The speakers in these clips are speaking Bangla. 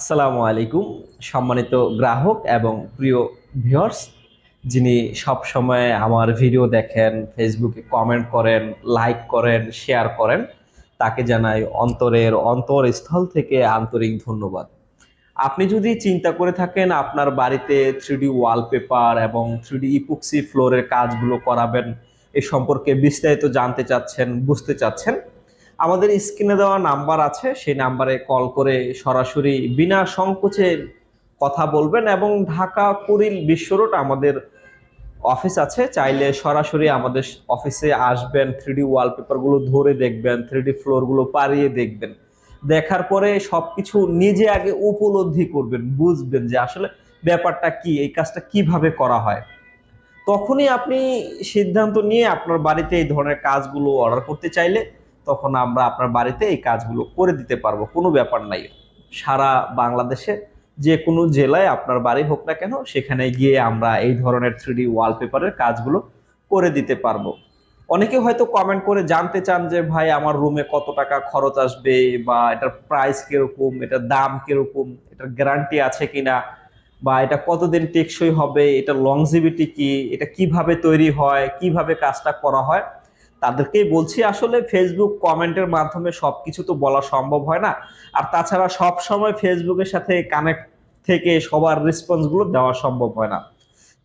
আসসালামু আলাইকুম। সম্মানিত গ্রাহক এবং প্রিয় ভিউয়ার্স, যিনি সব সময় আমার ভিডিও দেখেন, ফেসবুকে কমেন্ট করেন, লাইক করেন, শেয়ার করেন, তাকে জানাই অন্তরের অন্তরস্থল থেকে আন্তরিক ধন্যবাদ। আপনি যদি চিন্তা করে থাকেন আপনার বাড়িতে থ্রিডি ওয়ালপেপার এবং থ্রিডি ইপুক্সি ফ্লোরের কাজগুলো করাবেন, এ সম্পর্কে বিস্তারিত জানতে চাচ্ছেন, বুঝতে চাচ্ছেন আমাদের স্ক্রিনে দেওয়া নাম্বার আছে, সেই নাম্বারে কল করে সরাসরি বিনা সংকোচে কথা বলবেন এবং ঢাকা কুড়িল বিশ্ব রোড আমাদের অফিস আছে। চাইলে সরাসরি আমাদের অফিসে আসবেন থ্রিডি ওয়ালপেপারগুলো ধরে দেখবেন থ্রিডি ফ্লোরগুলো পারিয়ে দেখবেন। দেখার পরে সবকিছু নিজে আগে উপলব্ধি করবেন, বুঝবেন যে আসলে ব্যাপারটা কি, এই কাজটা কীভাবে করা হয়। তখনই আপনি সিদ্ধান্ত নিয়ে আপনার বাড়িতে এই ধরনের কাজগুলো অর্ডার করতে চাইলে তখন আমরা আপনার বাড়িতে এই কাজগুলো করে দিতে পারব, কোনো ব্যাপার নাই। সারা বাংলাদেশে যে কোনো জেলায় আপনার বাড়ি হোক না কেন, সেখানে গিয়ে আমরা এই ধরনের থ্রিডি ওয়ালপেপারের কাজগুলো করে দিতে পারব। অনেকে হয়তো কমেন্ট করে জানতে চান যে, ভাই, আমার রুমে কত টাকা খরচ আসবে বা এটার প্রাইস কীরকম, এটার দাম কীরকম, এটার গ্যারান্টি আছে কিনা, বা এটা কতদিন টেকসই হবে এটা লংজিভিটি কি, এটা কীভাবে তৈরি হয়, কীভাবে কাজটা করা হয়? তাদেরকেই বলছি, আসলে ফেসবুক কমেন্টের মাধ্যমে সবকিছু তো বলা সম্ভব হয় না। আর তাছাড়া সব সময় ফেসবুকের সাথে কানেক্ট থেকে সবার রেসপন্সগুলো দেওয়া সম্ভব হয় না।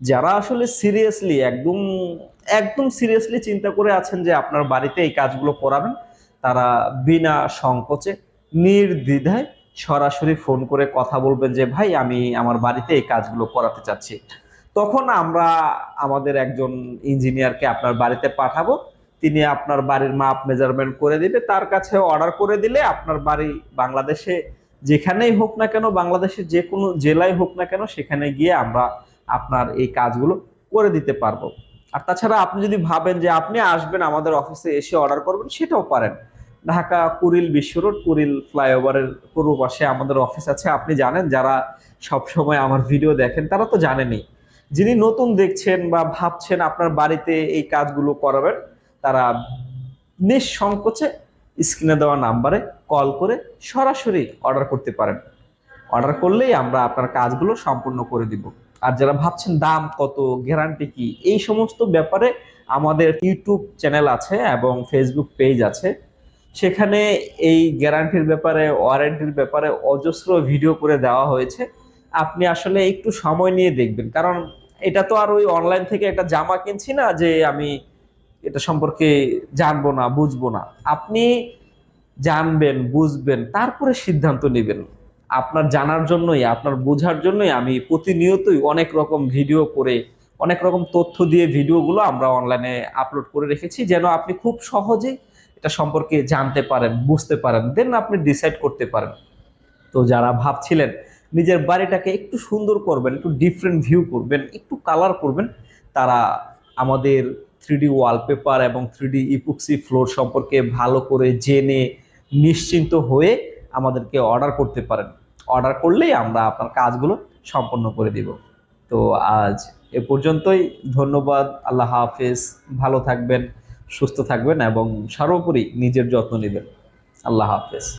যারা আসলে সিরিয়াসলি একদম একদম সিরিয়াসলি চিন্তা করে আছেন যে আপনার বাড়িতে এই কাজগুলো করাবেন, তারা বিনা সংকোচে, নির্দ্বিধায় সরাসরি ফোন করে কথা বলবেন যে, ভাই, আমি আমার বাড়িতে এই কাজগুলো করাতে চাচ্ছি। তখন আমরা আমাদের একজন ইঞ্জিনিয়ারকে আপনার বাড়িতে পাঠাবো। তিনি আপনার বাড়ির মাপ মেজারমেন্ট করে দিবে। তার কাছে অর্ডার করে দিলে আপনার বাড়ি বাংলাদেশে যেখানেই হোক না কেন, বাংলাদেশের যে কোনো জেলায় হোক না কেন, সেখানে গিয়ে আমরা আপনার এই কাজগুলো করে দিতে পারব। আর তাছাড়া আপনি যদি ভাবেন যে আপনি আসবেন আমাদের অফিসে এসে অর্ডার করবেন, সেটাও পারেন। ঢাকা কুরিল বিশ্ব রোড, কুরিল ফ্লাইওভারের পূর্ব পাশে আমাদের অফিস আছে। আপনি জানেন, যারা সব সময় আমার ভিডিও দেখেন, তারা তো জানেনই। যিনি নতুন দেখছেন বা ভাবছেন আপনার বাড়িতে এই কাজগুলো করাবেন তারা নিঃসংকোচে স্ক্রিনে দেওয়া নাম্বারে কল করে সরাসরি অর্ডার করতে পারেন। অর্ডার করলেই আমরা আপনার কাজগুলো সম্পূর্ণ করে দিব। আর যারা ভাবছেন দাম কত গ্যারান্টি কি, এই সমস্ত ব্যাপারে আমাদের ইউটিউব চ্যানেল আছে এবং ফেসবুক পেজ আছে। সেখানে এই গ্যারান্টির ব্যাপারে ওয়ারেন্টির ব্যাপারে অজস্র ভিডিও করে দেওয়া হয়েছে। আপনি আসলে একটু সময় নিয়ে দেখবেন। কারণ এটা তো আর ওই অনলাইন থেকে একটা জামা কিনছি না যে আমি এটা সম্পর্কে জানব না, বুঝব না। আপনি জানবেন, বুঝবেন, তারপরে সিদ্ধান্ত নেবেন। আপনার জানার জন্যই, আপনার বোঝার জন্যই আমি প্রতিনিয়তই অনেক রকম ভিডিও করে, অনেক রকম তথ্য দিয়ে ভিডিওগুলো আমরা অনলাইনে আপলোড করে রেখেছি, যেন আপনি খুব সহজে এটা সম্পর্কে জানতে পারেন, বুঝতে পারেন, দেন আপনি ডিসাইড করতে পারেন। তো যারা ভাবছিলেন নিজের বাড়িটাকে একটু সুন্দর করবেন, একটু ডিফারেন্ট ভিউ করবেন, একটু কালার করবেন, তারা আমাদের থ্রিডি ওয়ালপেপার এবং থ্রিডি ইপুক্সি ফ্লোর সম্পর্কে ভালো করে জেনে নিশ্চিন্ত হয়ে আমাদেরকে অর্ডার করতে পারেন। অর্ডার করলেই আমরা আপনার কাজগুলো সম্পন্ন করে দিব। তো আজ এ পর্যন্তই। ধন্যবাদ। আল্লাহ হাফেজ। ভালো থাকবেন, সুস্থ থাকবেন এবং সর্বোপরি নিজের যত্ন নেবেন। আল্লাহ হাফেজ।